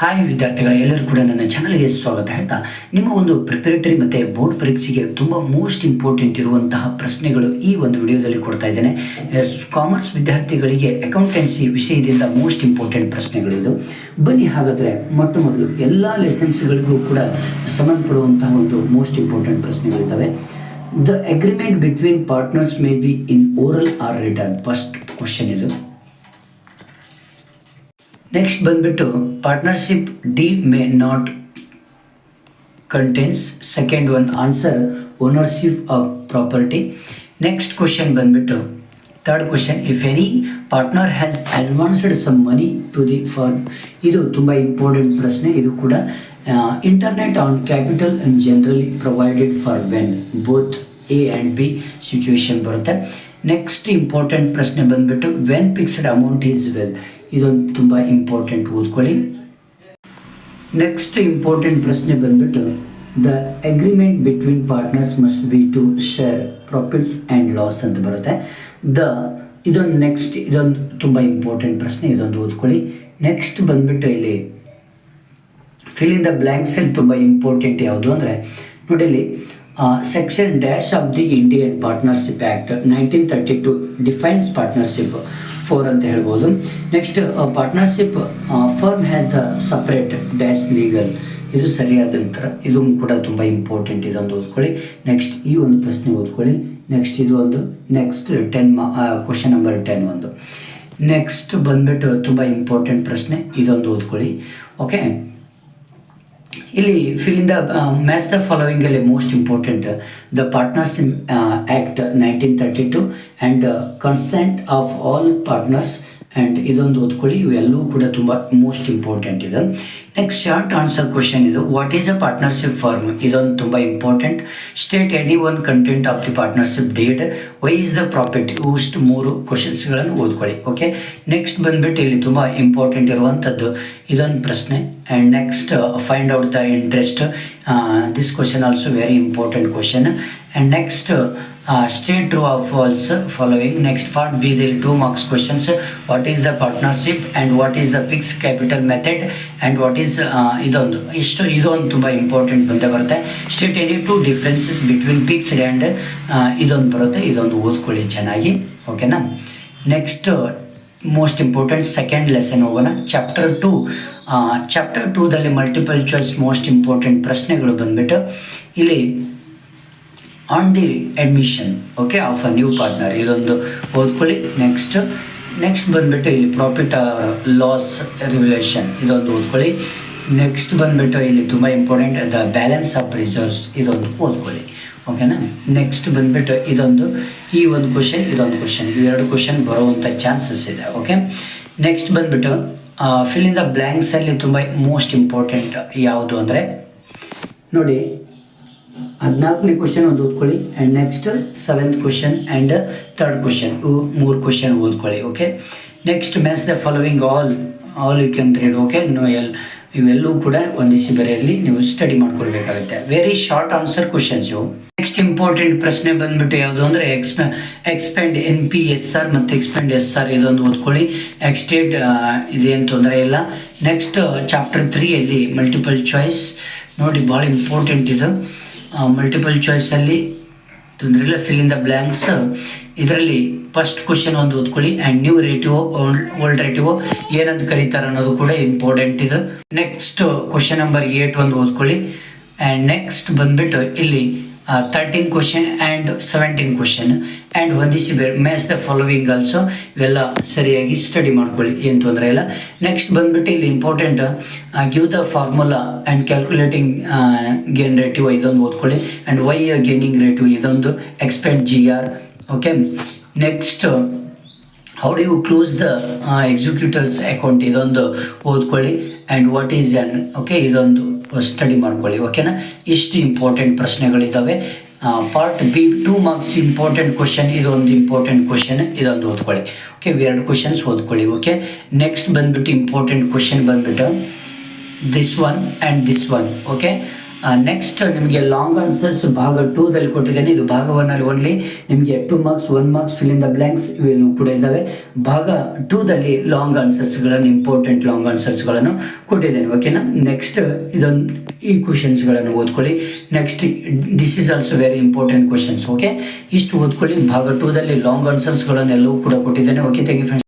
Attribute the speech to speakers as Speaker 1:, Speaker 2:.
Speaker 1: Hi ವಿದ್ಯಾರ್ಥಿಗಳ, ಎಲ್ಲರೂ ಕೂಡ ನನ್ನ ಚಾನಲ್ಗೆ ಸ್ವಾಗತ. ಹೇಳ್ತಾ ನಿಮ್ಮ ಒಂದು ಪ್ರಿಪರೇಟರಿ ಮತ್ತು ಬೋರ್ಡ್ ಪರೀಕ್ಷೆಗೆ ತುಂಬ ಮೋಸ್ಟ್ ಇಂಪಾರ್ಟೆಂಟ್ ಇರುವಂತಹ ಪ್ರಶ್ನೆಗಳು ಈ ಒಂದು ವಿಡಿಯೋದಲ್ಲಿ ಕೊಡ್ತಾ ಇದ್ದೇನೆ. ಕಾಮರ್ಸ್ ವಿದ್ಯಾರ್ಥಿಗಳಿಗೆ ಅಕೌಂಟೆನ್ಸಿ ವಿಷಯದಿಂದ ಮೋಸ್ಟ್ ಇಂಪಾರ್ಟೆಂಟ್ ಪ್ರಶ್ನೆಗಳಿದು ಬನ್ನಿ ಹಾಗಾದರೆ, ಮೊಟ್ಟ ಮೊದಲು ಎಲ್ಲ ಲೆಸನ್ಸ್ಗಳಿಗೂ ಕೂಡ ಸಂಬಂಧಪಡುವಂತಹ ಒಂದು most important ಪ್ರಶ್ನೆಗಳಿದ್ದಾವೆ the agreement between partners may be in oral or return first question ಇದು. ನೆಕ್ಸ್ಟ್ ಬಂದ್ಬಿಟ್ಟು partnership D may not contents second one answer ownership of property next question ಬಂದ್ಬಿಟ್ಟು third question if any partner has advanced some money to the firm ಇದು ತುಂಬ important ಪ್ರಶ್ನೆ. ಇದು ಕೂಡ internet on capital in generally provided for when both A and B situation ಬರುತ್ತೆ. Next important ಪ್ರಶ್ನೆ ಬಂದ್ಬಿಟ್ಟು when fixed amount is well ಇದೊಂದು ತುಂಬ ಇಂಪಾರ್ಟೆಂಟ್ ಓದ್ಕೊಳ್ಳಿ. ನೆಕ್ಸ್ಟ್ ಇಂಪಾರ್ಟೆಂಟ್ ಪ್ರಶ್ನೆ ಬಂದ್ಬಿಟ್ಟು the agreement between partners must be to share profits and loss ಅಂತ ಬರುತ್ತೆ. ದ ಇದೊಂದು ನೆಕ್ಸ್ಟ್ ಇದೊಂದು ತುಂಬ ಇಂಪಾರ್ಟೆಂಟ್ ಪ್ರಶ್ನೆ, ಇದೊಂದು ಓದ್ಕೊಳ್ಳಿ. ನೆಕ್ಸ್ಟ್ ಬಂದ್ಬಿಟ್ಟು ಇಲ್ಲಿ ಫಿಲ್ ಇನ್ ದ ಬ್ಲ್ಯಾಂಕ್ಸಲ್ಲಿ ತುಂಬ ಇಂಪಾರ್ಟೆಂಟ್ ಯಾವುದು ಅಂದರೆ ನೋಡಿ ಇಲ್ಲಿ section dash of the Indian partnership act nineteen thirty two defines partnership four ಅಂತ ಹೇಳ್ಬೋದು. Next partnership firm has the separate dash legal ಇದು ಸರಿಯಾದ ಉತ್ತರ. ಇದು ಕೂಡ ತುಂಬ ಇಂಪಾರ್ಟೆಂಟ್ ಇದೊಂದು ಓದ್ಕೊಳ್ಳಿ. ನೆಕ್ಸ್ಟ್ ಈ ಒಂದು ಪ್ರಶ್ನೆ ಓದ್ಕೊಳ್ಳಿ. ನೆಕ್ಸ್ಟ್ ಇದು ಒಂದು. Next ten question number ten ಒಂದು. ನೆಕ್ಸ್ಟ್ ಬಂದ್ಬಿಟ್ಟು ತುಂಬ ಇಂಪಾರ್ಟೆಂಟ್ ಪ್ರಶ್ನೆ. ಇದೊಂದು ಓದ್ಕೊಳ್ಳಿ. ಓಕೆ ಇಲ್ಲಿ fill in the match the following ಅಲ್ಲಿ most important the partners act nineteen thirty two and consent of all partners and ಇದೊಂದು ಓದ್ಕೊಳ್ಳಿ, ಇವೆಲ್ಲವೂ ಕೂಡ ತುಂಬ ಮೋಸ್ಟ್ ಇಂಪಾರ್ಟೆಂಟ್ ಇದೆ. ನೆಕ್ಸ್ಟ್ ಶಾರ್ಟ್ ಆನ್ಸರ್ ಕ್ವಶನ್ ಇದು. What is a partnership form ಇದೊಂದು ತುಂಬ important state any one content of the partnership date why is the profit ಇಷ್ಟು ಮೂರು ಕ್ವಶನ್ಸ್ಗಳನ್ನು ಓದ್ಕೊಳ್ಳಿ ಓಕೆ ನೆಕ್ಸ್ಟ್ ಬಂದ್ಬಿಟ್ಟು ಇಲ್ಲಿ ತುಂಬ ಇಂಪಾರ್ಟೆಂಟ್ ಇರುವಂಥದ್ದು ಇದೊಂದು ಪ್ರಶ್ನೆ. And next find out the interest this question also very important question and next state true of false following next part B deal two marks questions what is the partnership and what is the fix capital method and what is ಇದೊಂದು. ಇಷ್ಟು, ಇದೊಂದು ತುಂಬ important ಬಂದೇ ಬರುತ್ತೆ. State any two differences between fixed and ಇದೊಂದು ಬರುತ್ತೆ. ಇದೊಂದು ಓದ್ಕೊಳ್ಳಿ ಚೆನ್ನಾಗಿ. ಓಕೆನಾ next most important second lesson ಹೋಗೋಣ. ಚಾಪ್ಟರ್ ಟು ಚಾಪ್ಟರ್ ಟೂದಲ್ಲಿ ಮಲ್ಟಿಪಲ್ ಚಾಯ್ಸ್ ಮೋಸ್ಟ್ ಇಂಪಾರ್ಟೆಂಟ್ ಪ್ರಶ್ನೆಗಳು ಬಂದ್ಬಿಟ್ಟು, ಇಲ್ಲಿ on the admission okay of a new partner ಇದೊಂದು ಓದ್ಕೊಳ್ಳಿ. ನೆಕ್ಸ್ಟ್ ನೆಕ್ಸ್ಟ್ ಬಂದುಬಿಟ್ಟು ಇಲ್ಲಿ ಪ್ರಾಫಿಟ್ ಲಾಸ್ ರಿವ್ಯುಲೇಷನ್ ಇದೊಂದು ಓದ್ಕೊಳ್ಳಿ. ನೆಕ್ಸ್ಟ್ ಬಂದುಬಿಟ್ಟು ಇಲ್ಲಿ ತುಂಬ important the balance of reserves ಇದೊಂದು ಓದ್ಕೊಳ್ಳಿ. ಓಕೆನಾ ನೆಕ್ಸ್ಟ್ ಬಂದುಬಿಟ್ಟು ಇದೊಂದು, ಈ ಒಂದು ಕ್ವಶನ್ ಇದೊಂದು ಕ್ವಶನ್ ಇವೆರಡು ಕ್ವಶನ್ ಬರುವಂಥ ಚಾನ್ಸಸ್ ಇದೆ ಓಕೆ ನೆಕ್ಸ್ಟ್ ಬಂದುಬಿಟ್ಟು ಫಿಲ್ ಇನ್ ದ ಬ್ಲ್ಯಾಂಕ್ಸಲ್ಲಿ ತುಂಬ ಮೋಸ್ಟ್ ಇಂಪಾರ್ಟೆಂಟ್ ಯಾವುದು ಅಂದರೆ, ನೋಡಿ ಹದಿನಾಲ್ಕನೇ ಕ್ವಶನ್ ಒಂದು ಓದ್ಕೊಳ್ಳಿ and next seventh question and third question ಇವು ಮೂರು ಕ್ವಶನ್ ಓದ್ಕೊಳ್ಳಿ okay next match the following all all you can read okay no L ಇವೆಲ್ಲವೂ ಕೂಡ ಒಂದಿಸಿ ಬರೆಯಲ್ಲಿ ನೀವು study ಮಾಡ್ಕೊಳ್ಬೇಕಾಗುತ್ತೆ. Very short answer questions next important ಪ್ರಶ್ನೆ ಬಂದ್ಬಿಟ್ಟು ಯಾವುದು ಅಂದರೆ ಎಕ್ಸ್ಪ expand N P S R ಮತ್ತು ಎಕ್ಸ್ಪೆಂಡ್ ಎಸ್ ಆರ್ ಇದೊಂದು ಓದ್ಕೊಳ್ಳಿ. ಎಕ್ಸ್ಟೇಟ್ ಇದೇನು ತೊಂದರೆ ಇಲ್ಲ. ನೆಕ್ಸ್ಟ್ ಚಾಪ್ಟರ್ ತ್ರೀಯಲ್ಲಿ ಮಲ್ಟಿಪಲ್ ಚಾಯ್ಸ್ ನೋಡಿ ಭಾಳ ಇಂಪಾರ್ಟೆಂಟ್ ಇದು. ಮಲ್ಟಿಪಲ್ ಚಾಯ್ಸಲ್ಲಿ ತೊಂದರೆ ಇಲ್ಲ ಫಿಲ್ ಇನ್ ದ ಬ್ಲ್ಯಾಂಕ್ಸ್ ಇದರಲ್ಲಿ ಫಸ್ಟ್ ಕ್ವಶನ್ ಒಂದು ಓದ್ಕೊಳ್ಳಿ. ಆ್ಯಂಡ್ ನ್ಯೂ ರೇಟಿವ್ ಓಲ್ಡ್ ರೇಟಿವೋ ಏನಂತ ಕರೀತಾರೆ ಅನ್ನೋದು ಕೂಡ ಇಂಪಾರ್ಟೆಂಟ್ ಇದು. ನೆಕ್ಸ್ಟ್ ಕ್ವಶನ್ ನಂಬರ್ ಏಟ್ ಒಂದು ಓದ್ಕೊಳ್ಳಿ. ಆ್ಯಂಡ್ ನೆಕ್ಸ್ಟ್ ಬಂದ್ಬಿಟ್ಟು ಇಲ್ಲಿ thirteen question and seventeen question and ಹೊಂದಿಸಿ ಬೇರೆ ಮ್ಯಾಚ್ ದ ಫಾಲೋವಿಂಗ್ ಆಲ್ಸೋ ಇವೆಲ್ಲ ಸರಿಯಾಗಿ ಸ್ಟಡಿ ಮಾಡ್ಕೊಳ್ಳಿ, ಏನು ತೊಂದರೆ ಇಲ್ಲ. ನೆಕ್ಸ್ಟ್ ಬಂದ್ಬಿಟ್ಟು ಇಲ್ಲಿ important give the formula and calculating gain ratio ಇದೊಂದು ಓದ್ಕೊಳ್ಳಿ. ಆ್ಯಂಡ್ ವೈ ಗೇನಿಂಗ್ ರೇಟಿವ್ ಇದೊಂದು expect G R okay next how do you close the executors account ಇದೊಂದು ಓದ್ಕೊಳ್ಳಿ. And what is N okay ಇದೊಂದು ಸ್ಟಡಿ ಮಾಡ್ಕೊಳ್ಳಿ ಓಕೆನಾ ಇಷ್ಟು important ಪ್ರಶ್ನೆಗಳಿದ್ದಾವೆ part B two marks important question ಇದೊಂದು ಇಂಪಾರ್ಟೆಂಟ್ ಕ್ವಶನ್ ಇದೊಂದು ಓದ್ಕೊಳ್ಳಿ. ಓಕೆ ಎರಡು ಕ್ವಶನ್ಸ್ ಓದ್ಕೊಳ್ಳಿ ಓಕೆ ನೆಕ್ಸ್ಟ್ ಬಂದ್ಬಿಟ್ಟು ಇಂಪಾರ್ಟೆಂಟ್ ಕ್ವಶನ್ ಬಂದ್ಬಿಟ್ಟು this one and this one okay next ನಿಮಗೆ ಲಾಂಗ್ ಆನ್ಸರ್ಸ್ ಭಾಗ ಟೂದಲ್ಲಿ ಕೊಟ್ಟಿದ್ದೇನೆ. ಇದು ಭಾಗ ಒನ್ನಲ್ಲಿ ಓನ್ಲಿ ನಿಮಗೆ two marks one marks fill in the blanks ಇವೆಲ್ಲೂ ಕೂಡ ಇದ್ದಾವೆ. ಭಾಗ ಟೂದಲ್ಲಿ ಲಾಂಗ್ ಆನ್ಸರ್ಸ್ಗಳನ್ನು ಇಂಪಾರ್ಟೆಂಟ್ ಲಾಂಗ್ ಆನ್ಸರ್ಸ್ಗಳನ್ನು ಕೊಟ್ಟಿದ್ದೇನೆ. ಓಕೆನಾ ನೆಕ್ಸ್ಟ್ ಇದೊಂದು, ಈ ಕ್ವಶನ್ಸ್ಗಳನ್ನು ಓದ್ಕೊಳ್ಳಿ. Next this is also very important questions okay ಇಷ್ಟು ಓದ್ಕೊಳ್ಳಿ. ಭಾಗ ಟೂದಲ್ಲಿ ಲಾಂಗ್ ಆನ್ಸರ್ಸ್ಗಳನ್ನೆಲ್ಲವೂ ಕೂಡ ಕೊಟ್ಟಿದ್ದೇನೆ. Okay thank you friends